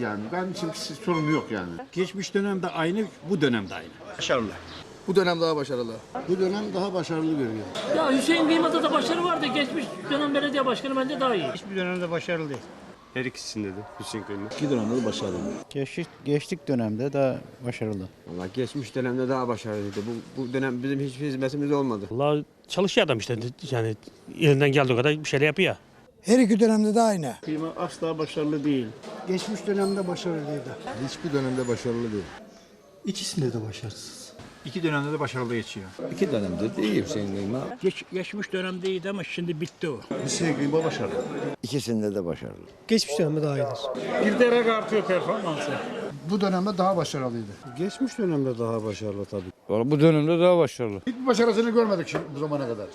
yani. Ben için sorun yok yani. Geçmiş dönemde aynı, bu dönemde aynı. Başarılı. Bu dönem daha başarılı. Bu dönem daha başarılı görüyor. Ya Hüseyin Kıymat'ta da başarı vardı. Geçmiş dönem belediye başkanı bence daha iyi. Hiçbir dönemde başarılı değil. Her ikisinde de Hüseyin Kıymet. İki dönemde de başarılı. Geçtik, geçtik dönemde daha başarılı. Valla geçmiş dönemde daha başarılıydı. Bu, bu dönem bizim hiçbir hizmetimiz olmadı. Allah çalışıyor adam işte yani elinden geldiği kadar bir şeyler yapıyor. Her iki dönemde de aynı. Kıyma asla başarılı değil. Geçmiş dönemde başarılıydı. Hiçbir dönemde başarılı değil. İkisinde de başarısız. İki dönemde de başarılı geçiyor. İki dönemde de iyi Hüseyin Kıyma. Geç, geçmiş dönemde iyiydi ama şimdi bitti o. Hüseyin Kıyma başarılı. İkisinde de başarılı. Geçmiş dönemde daha iyidir. Giderek artıyor performansı. Bu dönemde daha başarılıydı. Geçmiş dönemde daha başarılı tabii. Bu dönemde daha başarılı. Hiçbir başarısını görmedik şimdi bu zamana kadar.